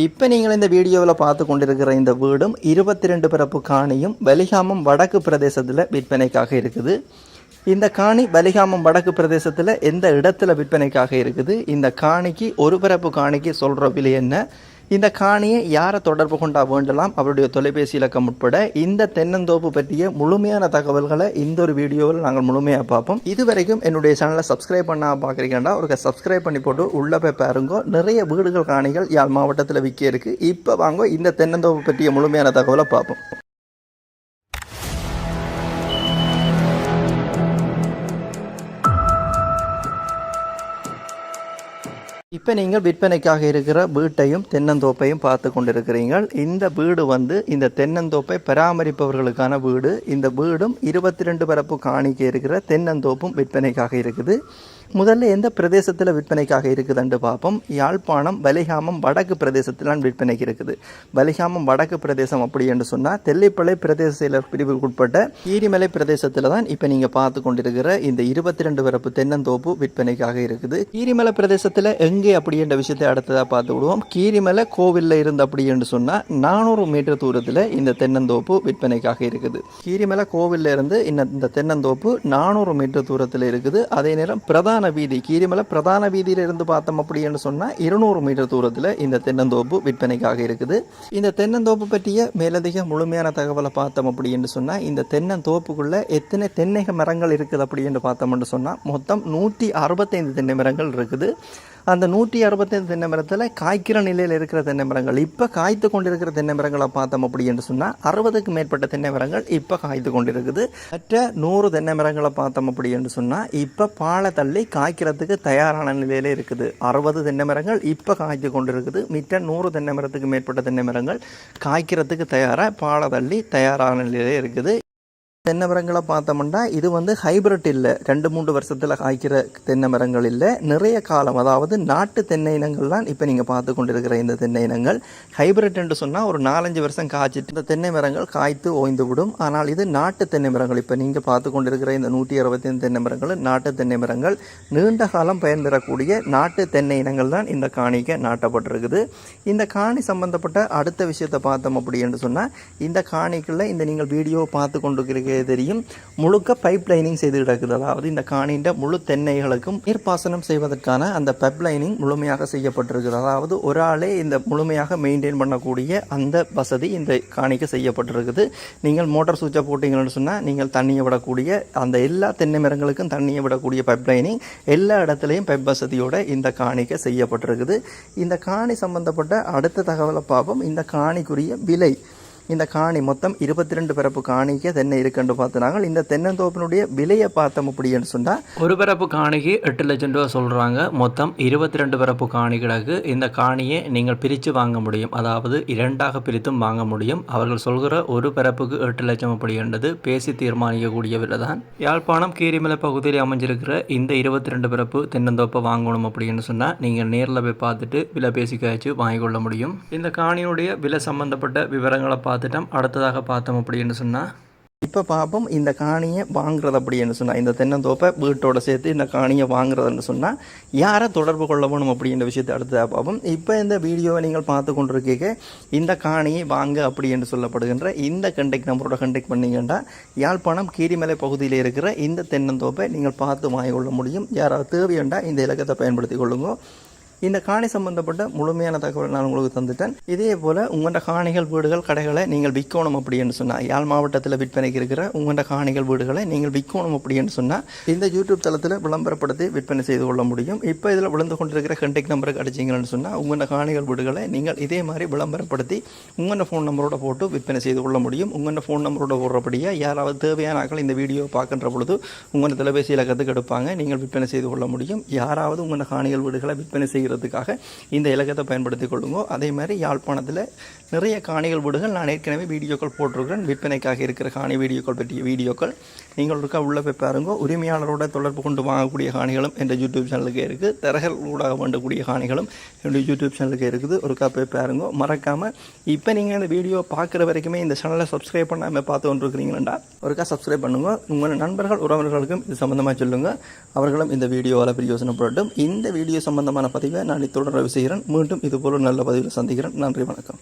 இப்போ நீங்கள் இந்த வீடியோவில் பார்த்து கொண்டிருக்கிற இந்த வீடும் இருபத்தி ரெண்டு பிறப்பு காணியும் வலிகாமம் வடக்கு பிரதேசத்தில் விற்பனைக்காக இருக்குது. இந்த காணி வலிகாமம் வடக்கு பிரதேசத்தில் எந்த இடத்துல விற்பனைக்காக இருக்குது? இந்த காணிக்கு ஒரு பிறப்பு காணிக்கு சொல்கிற விலை என்ன? இந்த காணியை யாரை தொடர்பு கொண்டா வேண்டலாம்? அவருடைய தொலைபேசி இலக்கம் உட்பட இந்த தென்னந்தோப்பு பற்றிய முழுமையான தகவல்களை இந்த ஒரு வீடியோவில் நாங்கள் முழுமையாக பார்ப்போம். இதுவரைக்கும் என்னுடைய சேனலை சப்ஸ்கிரைப் பண்ணா பார்க்குறீங்கன்னா ஒரு சப்ஸ்கிரைப் பண்ணி போட்டு உள்ளே போய் பாருங்க. நிறைய வீடுகள் காணிகள் யாழ் மாவட்டத்தில் விற்க இருக்குது இப்போ வாங்க இந்த தென்னந்தோப்பு பற்றிய முழுமையான தகவலை பார்ப்போம். இப்போ நீங்கள் விற்பனைக்காக இருக்கிற வீட்டையும் தென்னந்தோப்பையும் பார்த்து கொண்டிருக்கிறீர்கள். இந்த வீடு வந்து இந்த தென்னந்தோப்பை பராமரிப்பவர்களுக்கான வீடு. இந்த வீடும் இருபத்தி ரெண்டு பரப்பு காணிக்க இருக்கிற தென்னந்தோப்பும் விற்பனைக்காக இருக்குது. முதல்ல எந்த பிரதேசத்தில் விற்பனைக்காக இருக்குதுன்னு பார்ப்போம் யாழ்ப்பாணம் வலிகாமம் வடக்கு பிரதேசத்தில்தான் விற்பனைக்கு இருக்குது. வலிகாமம் வடக்கு பிரதேசம் அப்படி என்று சொன்னால் தெல்லிப்பளை பிரதேச செயலர் பிரிவுக்கு உட்பட்ட கீரிமலை பிரதேசத்தில் தான் இப்போ நீங்கள் பார்த்து கொண்டிருக்கிற இந்த இருபத்தி ரெண்டு பிறப்பு தென்னந்தோப்பு விற்பனைக்காக இருக்குது. கீரிமலை பிரதேசத்தில் எங்கே அப்படி என்ற விஷயத்தை அடுத்ததாக பார்த்து விடுவோம். கீரிமலை கோவிலில் இருந்து அப்படி என்று சொன்னால் நானூறு மீட்டர் தூரத்தில் இந்த தென்னந்தோப்பு விற்பனைக்காக இருக்குது. கீரிமலை கோவிலில் இருந்து இந்த இந்த தென்னந்தோப்பு நானூறு மீட்டர் தூரத்தில் இருக்குது. அதே நேரம் பிரதான வீதி கீரிமலை பிரதான வீதியில இருந்து பார்த்தோம் அப்படின்னு சொன்னால் இருநூறு மீட்டர் தூரத்தில் இந்த தென்னந்தோப்பு விற்பனைக்காக இருக்குது. இந்த தென்னந்தோப்பு பற்றிய மேலதிக முழுமையான தகவலை பார்த்தோம் அப்படின்னு சொன்னால் இந்த தென்னந்தோப்புக்குள்ளே எத்தனை தென்னை மரங்கள் இருக்குது அப்படின்னு பார்த்தோம்னு சொன்னால் மொத்தம் நூற்றி அறுபத்தைந்து தென்னை மரங்கள் இருக்குது. அந்த நூற்றி அறுபத்தைந்து தென்னை மரத்தில் காய்க்கிற நிலையில் இருக்கிற தென்னை மரங்கள் இப்போ காய்த்து கொண்டிருக்கிற தென்னை மரங்களை பார்த்தோம் அப்படி என்று சொன்னால் அறுபதுக்கு மேற்பட்ட தென்னை மரங்கள் இப்போ காய்த்து கொண்டிருக்குது. மற்ற நூறு தென்னை மரங்களை பார்த்தோம் அப்படி என்று சொன்னால் இப்போ பாலை தள்ளி காய்க்கிறதுக்கு தயாரான நிலையில் இருக்குது. அறுபது தென்னை மரங்கள் இப்போ காய்த்து கொண்டிருக்குது. மிச்ச நூறு தென்னை மரத்துக்கு மேற்பட்ட தென்னை மரங்கள் காய்க்கிறதுக்கு தயாராக பாலை தள்ளி தயாரான நிலையில் இருக்குது. தென்னை மரங்களை பார்த்தோம்னா இது வந்து ஹைபிரிட் இல்லை. ரெண்டு மூன்று வருஷத்தில் காய்க்கிற தென்னை மரங்கள் இல்லை. நிறைய காலம் அதாவது நாட்டு தென்னை இனங்கள் தான் இப்போ நீங்கள் பார்த்து கொண்டிருக்கிற இந்த தென்னை இனங்கள். ஹைபிரிட் என்று சொன்னால் ஒரு நாலஞ்சு வருஷம் காய்ச்சிட்டு இந்த தென்னை மரங்கள் காய்த்து ஓய்ந்து விடும். ஆனால் இது நாட்டு தென்னை மரங்கள். இப்போ நீங்கள் பார்த்து கொண்டிருக்கிற இந்த நூற்றி அறுபத்தைந்து தென்னை மரங்கள் நாட்டு தென்னை மரங்கள் நீண்ட காலம் பயன் தரக்கூடிய நாட்டு தென்னை இனங்கள் தான் இந்த காணிக்கை நாட்டப்பட்டிருக்குது. இந்த காணி சம்பந்தப்பட்ட அடுத்த விஷயத்தை பார்த்தோம் அப்படி என்று சொன்னால் இந்த காணிக்குள்ளே இந்த நீங்கள் வீடியோ பார்த்து கொண்டிருக்கிறீங்க தெரியும்? முழுக்க பைப் லைனிங் செய்து கிடக்குது. அதாவது இந்த காணின்ற முழு தென்னைகளுக்கும் நீர்ப்பாசனம் செய்வதற்கான அந்த பைப் லைனிங் முழுமையாக செய்யப்பட்டிருக்குது. அதாவது ஒரு ஆளே இந்த முழுமையாக மெயின்டைன் பண்ணக்கூடிய அந்த வசதி இந்த காணிக்கு செய்யப்பட்டிருக்குது. நீங்கள் மோட்டார் சுவிட்சை போட்டிங்கன்னு சொன்னால் நீங்கள் தண்ணியை விடக்கூடிய அந்த எல்லா தென்னை மரங்களுக்கும் தண்ணியை விடக்கூடிய பைப் லைனிங் எல்லா இடத்துலையும் பைப் வசதியோட இந்த காணிக்கு செய்யப்பட்டிருக்குது. இந்த காணி சம்பந்தப்பட்ட அடுத்த தகவலை பார்ப்போம். இந்த காணிக்குரிய விலை இந்த காணி மொத்தம் இருபத்தி ரெண்டு பிறப்பு காணிக்கு தென்னை இருக்குன்னு பார்த்துனாங்க. இந்த தென்னந்தோப்பினுடைய விலையை பார்த்தோம் அப்படின்னு சொன்னால் ஒரு பிறப்பு காணிக்கு எட்டு லட்சம் ரூபா சொல்கிறாங்க மொத்தம் இருபத்தி ரெண்டு பிறப்பு காணிகளுக்கு இந்த காணியை நீங்கள் பிரித்து வாங்க முடியும். அதாவது இரண்டாக பிரித்தும் வாங்க முடியும். அவர்கள் சொல்கிற ஒரு பிறப்புக்கு எட்டு லட்சம் அப்படின்றது பேசி தீர்மானிக்கக்கூடிய விலை தான். யாழ்ப்பாணம் கீரிமலை பகுதியில் அமைஞ்சிருக்கிற இந்த இருபத்தி ரெண்டு பிறப்பு தென்னந்தோப்பை வாங்கணும் அப்படின்னு சொன்னால் நீங்கள் நேரில் போய் பார்த்துட்டு விலை பேசி காய்ச்சி வாங்கிக்கொள்ள முடியும். இந்த காணியுடைய விலை சம்பந்தப்பட்ட விவரங்களை பார்த்து பார்த்துட்டோம். அடுத்ததாக பார்த்தோம் அப்படின்னு சொன்னால் இப்போ பார்ப்போம் இந்த காணியை வாங்குறது அப்படின்னு சொன்னால் இந்த தென்னந்தோப்பை வீட்டோட சேர்த்து இந்த காணியை வாங்குறதுன்னு சொன்னால் யாரை தொடர்பு கொள்ள வேணும் அப்படின்ற விஷயத்தை அடுத்ததாக பார்ப்போம். இப்போ இந்த வீடியோவை நீங்கள் பார்த்து கொண்டிருக்கீங்க. இந்த காணியை வாங்க அப்படி என்று சொல்லப்படுகின்ற இந்த கண்டெக்ட் நம்பரோட கண்டெக்ட் பண்ணிங்கன்னா யாழ்ப்பாணம் கீரிமலை பகுதியில் இருக்கிற இந்த தென்னந்தோப்பை நீங்கள் பார்த்து வாங்கிக்கொள்ள முடியும். யாராவது தேவையண்டா இந்த இலக்கத்தை பயன்படுத்தி கொள்ளுங்க. இந்த காணி சம்பந்தப்பட்ட முழுமையான தகவல் நான் உங்களுக்கு தந்துட்டேன். இதே போல் உங்களோட காணிகள் வீடுகள் கடைகளை நீங்கள் விற்கணும் அப்படின்னு சொன்னால் யாழ் மாவட்டத்தில் விற்பனைக்கு இருக்கிற உங்களோட காணிகள் வீடுகளை நீங்கள் விற்கணும் அப்படின்னு சொன்னால் இந்த யூடியூப் தளத்தில் விளம்பரப்படுத்தி விற்பனை செய்து கொள்ள முடியும். இப்போ இதில் விழுந்து கொண்டிருக்கிற கண்டெக்ட் நம்பருக்கு அடிச்சிங்கன்னு சொன்னால் உங்களோட காணிகள் வீடுகளை நீங்கள் இதே மாதிரி விளம்பரப்படுத்தி உங்களோட ஃபோன் நம்பரோட போட்டு விற்பனை செய்து கொள்ள முடியும். உங்களோட ஃபோன் நம்பரோட போடுறபடியாக யாராவது தேவையான ஆட்கள் இந்த வீடியோ பார்க்கின்ற பொழுது உங்களோட தொலைபேசியில் கற்றுக்கெடுப்பாங்க நீங்கள் விற்பனை செய்து கொள்ள முடியும். யாராவது உங்களோட காணிகள் வீடுகளை விற்பனை செய்கிற செய்கிறதுக்காக இந்த இலக்கத்தை பயன்படுத்தி கொள்ளுங்க. அதே மாதிரி யாழ்ப்பாணத்தில் நிறைய காணிகள் வீடுகள் நான் ஏற்கனவே வீடியோக்கள் போட்டிருக்கிறேன். விற்பனைக்காக இருக்கிற காணி வீடியோக்கள் பற்றிய வீடியோக்கள். நீங்கள் இருக்கா உள்ளே போய் பாருங்க. உரிமையாளரோட தொடர்பு கொண்டு வாங்கக்கூடிய காணிகளும் என்ற யூடியூப் சேனலுக்கு இருக்குது தரகர் ஊடாக வேண்டக்கூடிய காணிகளும் என்னுடைய யூடியூப் சேனலுக்கு இருக்குது. ஒருக்கா போய் பாருங்க. மறக்காமல் இப்போ நீங்கள் இந்த வீடியோ பார்க்குற வரைக்குமே இந்த சேனலை சப்ஸ்கிரைப் பண்ணாமல் பார்த்து கொண்டிருக்கிறீங்களா ஒருக்கா சப்ஸ்கிரைப் பண்ணுங்க. உங்கள் நண்பர்கள் உறவினர்களுக்கும் இது சம்மந்தமாக சொல்லுங்கள் அவர்களும் இந்த வீடியோவால் பிரயோசனப்படட்டும் இந்த வீடியோ சம்பந்தமான பதிவை நான் இத்துடன் ரவி செய்கிறேன். மீண்டும் இதுபோல நல்ல பதிவில் சந்திக்கிறேன். நன்றி வணக்கம்.